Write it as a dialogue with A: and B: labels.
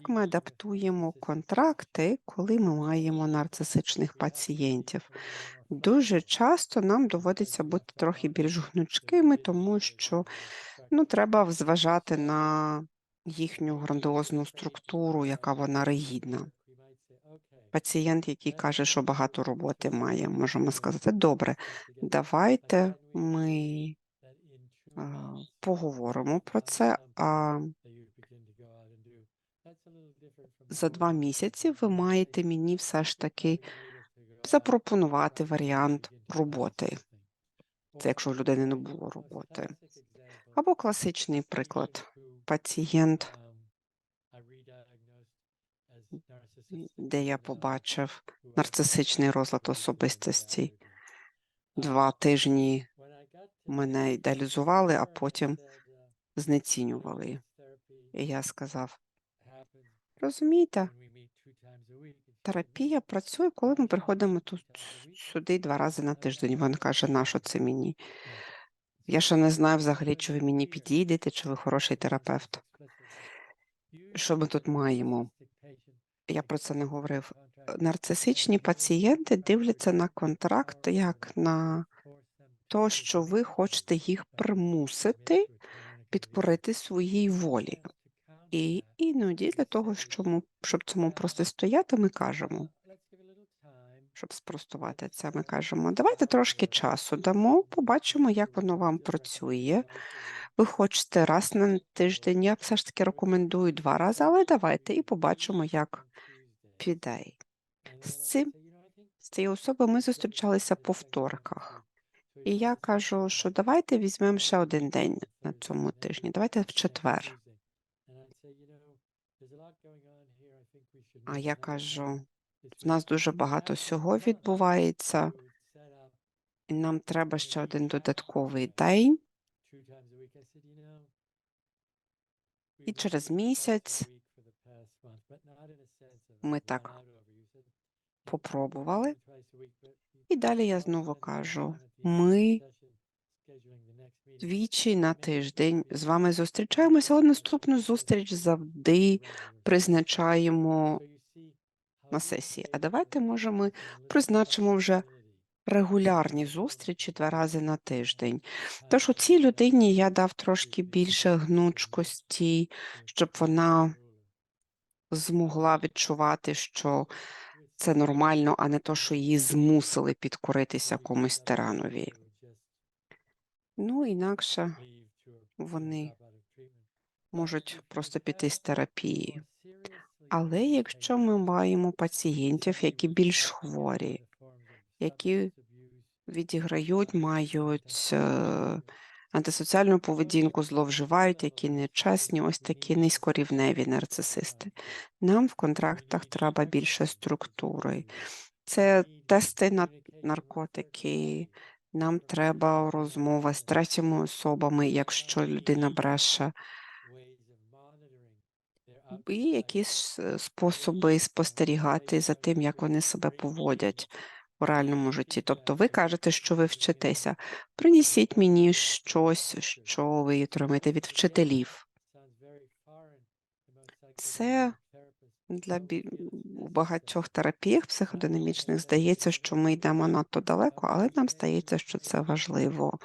A: як ми адаптуємо контракти, коли ми маємо нарцисичних пацієнтів. Дуже часто нам доводиться бути трохи більш гнучкими, тому що ну, треба зважати на їхню грандіозну структуру, яка вона ригідна. Пацієнт, який каже, що багато роботи має, можемо сказати, добре, давайте ми поговоримо про це. А за два місяці ви маєте мені все ж таки запропонувати варіант роботи. Це якщо в людини не було роботи. Або класичний приклад. Пацієнт, де я побачив нарцисичний розлад особистості. Два тижні мене ідеалізували, а потім знецінювали. І я сказав: розумієте, терапія працює, коли ми приходимо тут сюди два рази на тиждень. Він каже, на що це мені? Я ще не знаю взагалі, чи ви мені підійдете, чи ви хороший терапевт. Що ми тут маємо? Я про це не говорив. Нарцисичні пацієнти дивляться на контракт як на то, що ви хочете їх примусити підкорити своїй волі. І іноді для того, щоб, цьому протистояти, ми кажемо, щоб спростувати це, ми кажемо, давайте трошки часу дамо, побачимо, як воно вам працює. Ви хочете раз на тиждень, я все ж таки рекомендую два рази, але давайте і побачимо, як піде. З цим з цією особою ми зустрічалися по вторках. І я кажу, що давайте візьмемо ще один день на цьому тижні. Давайте в четвер. А я кажу, в нас дуже багато всього відбувається, і нам треба ще один додатковий день. І через місяць ми так попробували. І далі я знову кажу: ми двічі на тиждень з вами зустрічаємося, але наступну зустріч завжди призначаємо на сесії. А давайте, може, ми призначимо вже регулярні зустрічі два рази на тиждень. Тож у цій людині я дав трошки більше гнучкості, щоб вона змогла відчувати, що це нормально, а не то, що її змусили підкоритися комусь тиранові. Ну, інакше вони можуть просто піти з терапії. Але якщо ми маємо пацієнтів, які більш хворі, які відіграють, мають е, антисоціальну поведінку, зловживають, які нечесні, ось такі низькорівневі нарцисисти. Нам в контрактах треба більше структури. Це тести на наркотики. Нам треба розмова з третіми особами, якщо людина бреше, і якісь е, способи спостерігати за тим, як вони себе поводять у реальному житті. Тобто ви кажете, що ви вчитеся. Принесіть мені щось, що ви отримаєте від вчителів. Це для багатьох терапіях психодинамічних здається, що ми йдемо надто далеко, але нам здається, що це важливо.